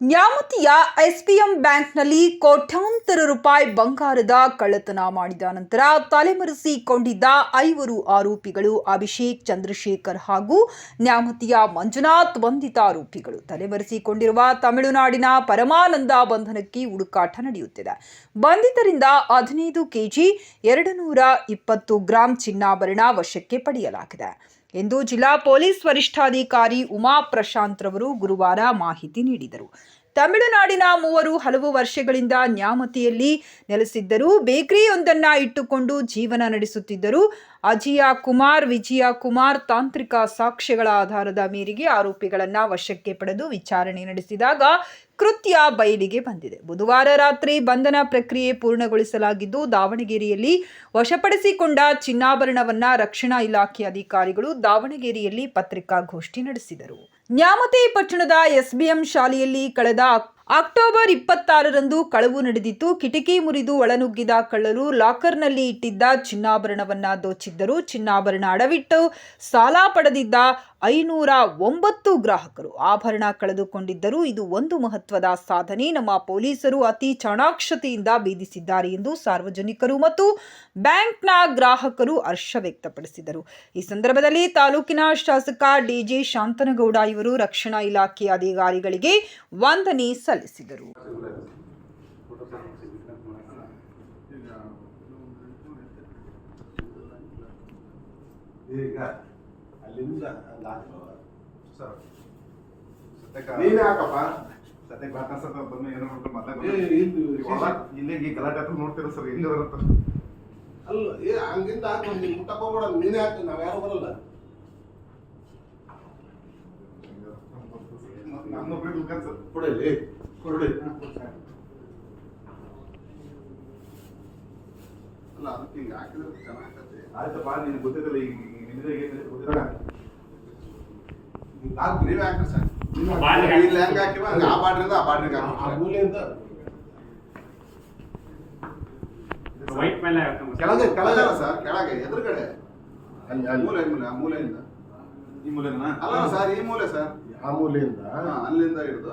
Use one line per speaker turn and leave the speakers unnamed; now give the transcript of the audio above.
ನ್ಯಾಮತಿಯ SBM ಬ್ಯಾಂಕ್ನಲ್ಲಿ ಕೋಟ್ಯಾಂತರ ರೂಪಾಯಿ ಬಂಗಾರದ ಕಳ್ಳತನ ಮಾಡಿದ ನಂತರ ತಲೆಮರೆಸಿಕೊಂಡಿದ್ದ ಐವರು ಆರೋಪಿಗಳು ಅಭಿಷೇಕ್ ಚಂದ್ರಶೇಖರ್ ಹಾಗೂ ನ್ಯಾಮತಿಯ ಮಂಜುನಾಥ್ ಬಂಧಿತ ಆರೋಪಿಗಳು. ತಲೆಮರೆಸಿಕೊಂಡಿರುವ ತಮಿಳುನಾಡಿನ ಪರಮಾನಂದ ಬಂಧನಕ್ಕೆ ಹುಡುಕಾಟ ನಡೆಯುತ್ತಿದೆ. ಬಂಧಿತರಿಂದ ಹದಿನೈದು ಕೆಜಿ ಎರಡು ನೂರ ಇಪ್ಪತ್ತು ಗ್ರಾಂ ಚಿನ್ನಾಭರಣ ವಶಕ್ಕೆ ಪಡೆಯಲಾಗಿದೆ. ಎಂದು ಜಿಲ್ಲಾ ಪೊಲೀಸ್ ವರಿಷ್ಠಾಧಿಕಾರಿ ಉಮಾ ಪ್ರಶಾಂತ್ ರವರು ಗುರುವಾರ ಮಾಹಿತಿ ನೀಡಿದರು. ತಮಿಳುನಾಡಿನ ಮೂವರು ಹಲವು ವರ್ಷಗಳಿಂದ ನ್ಯಾಮತಿಯಲ್ಲಿ ನೆಲೆಸಿದ್ದರು ಬೇಕರಿಯೊಂದನ್ನು ಇಟ್ಟುಕೊಂಡು ಜೀವನ ನಡೆಸುತ್ತಿದ್ದರು. ಅಜಿಯಾ ಕುಮಾರ್, ವಿಜಯ ಕುಮಾರ್ ತಾಂತ್ರಿಕ ಸಾಕ್ಷ್ಯಗಳ ಆಧಾರದ ಮೇರೆಗೆ ಆರೋಪಿಗಳನ್ನು ವಶಕ್ಕೆ ಪಡೆದು ವಿಚಾರಣೆ ನಡೆಸಿದಾಗ ಕೃತ್ಯ ಬಯಲಿಗೆ ಬಂದಿದೆ. ಬುಧವಾರ ರಾತ್ರಿ ಬಂಧನ ಪ್ರಕ್ರಿಯೆ ಪೂರ್ಣಗೊಳಿಸಲಾಗಿದ್ದು, ದಾವಣಗೆರೆಯಲ್ಲಿ ವಶಪಡಿಸಿಕೊಂಡ ಚಿನ್ನಾಭರಣವನ್ನ ರಕ್ಷಣಾ ಇಲಾಖೆ ಅಧಿಕಾರಿಗಳು ದಾವಣಗೆರೆಯಲ್ಲಿ ಪತ್ರಿಕಾಗೋಷ್ಠಿ ನಡೆಸಿದರು. ನ್ಯಾಮತಿ ಪಟ್ಟಣದ ಎಸ್ಬಿಎಂ ಶಾಲೆಯಲ್ಲಿ ಕಳೆದ ಅಕ್ಟೋಬರ್ ಇಪ್ಪತ್ತಾರರಂದು ಕಳವು ನಡೆದಿತ್ತು. ಕಿಟಕಿ ಮುರಿದು ಒಳನುಗ್ಗಿದ ಕಳ್ಳರು ಲಾಕರ್ನಲ್ಲಿ ಇಟ್ಟಿದ್ದ ಚಿನ್ನಾಭರಣವನ್ನ ದೋಚಿದ್ದರು. ಚಿನ್ನಾಭರಣ ಅಡವಿಟ್ಟು ಸಾಲ ಪಡೆದಿದ್ದ ಐನೂರ ಒಂಬತ್ತು ಗ್ರಾಹಕರು ಆಭರಣ ಕಳೆದುಕೊಂಡಿದ್ದರು. ಇದು ಒಂದು ಮಹತ್ವದ ಸಾಧನೆ. ನಮ್ಮ ಪೊಲೀಸರು ಅತಿ ಚಾಣಾಕ್ಷತೆಯಿಂದ ಬೀದಿಸಿದ್ದಾರೆ ಎಂದು ಸಾರ್ವಜನಿಕರು ಮತ್ತು ಬ್ಯಾಂಕ್ನ ಗ್ರಾಹಕರು ಹರ್ಷ ವ್ಯಕ್ತಪಡಿಸಿದರು. ಈ ಸಂದರ್ಭದಲ್ಲಿ ತಾಲೂಕಿನ ಶಾಸಕ ಡಿಜೆ ಶಾಂತನಗೌಡ ಇವರು ರಕ್ಷಣಾ ಇಲಾಖೆ ಅಧಿಕಾರಿಗಳಿಗೆ ವಂದನೆ
ಈಗ ಅಲ್ಲಿಂದ ನೀನೇ ಹಾಕಪ್ಪ
ಸದ್ಯಕ್ಕೆ ಬಂದು ಏನೋ ಮಾಡ್ಕೊಂಡು ಮಾತಾಡ್ಕೊಂಡು ಇಲ್ಲಿ ಈ ಗಲಾಟೆ ಹತ್ರ ನೋಡ್ತೀರ ಸರ್ ಹೆಂಗ ಬರುತ್ತೆ
ಅಲ್ಲ ಏ ಹಂಗಿಂದ ನೀನ್ ಮುಟ್ಟಕ್ ಹೋಗ್ಬೇಡ ನೀನೇ ಹಾಕು ನಾವ್ ಯಾರು ಬರಲ್ಲ.
ನನ್ನೊಬ್ರಿಗೆ ದುಃಖ ಸರ್.
ಕೊಡಲಿ ಕೊಡ್ಲಿ
ಅಲ್ಲ ಅದಕ್ಕೆ ಹಿಂಗೆ ಹಾಕಿದ್ರೆ ಚೆನ್ನಾಗತ್ತೆ ಆಯ್ತಪ್ಪ ನೀನು ಗೊತ್ತಿರಲ್ಲ ಈಗ ನಿಮಗೆ ಗೊತ್ತಿಲ್ಲ.
ನಾಲ್ಕು ನೀವೇ ಹಾಕ್ರಿ ಸರ್.
ಇಲ್ಲಿ ಹೆಂಗೆ ಹಾಕಿವ ಹಂಗೆ ಆ ಬಾಡ್ರಿಂದ ಆ ಬಾಡ್ರಿಗೆ
ಆ ಮೂಲೆಯಿಂದ
ವೈಟ್ ಮೇಲೆ ಕೆಳಗೆ
ಕೆಳಗೆ ಕೆಳಗಲ್ಲ ಸರ್ ಕೆಳಗೆ ಎದುರುಗಡೆ.
ಅಲ್ಲಿ ಅಲ್ಲಿ.
ಮೂಲೆ ಮೂಲೆ ಆ ಮೂಲೆಯಿಂದ. ಈ ಮೂಲೆನಾ? ಅಲ್ಲ ಸರ್ ಈ ಮೂಲೆ ಸರ್.
ಆ ಮೂಲೆಯಿಂದ?
ಅಲ್ಲಿಂದ ಹಿಡಿದು.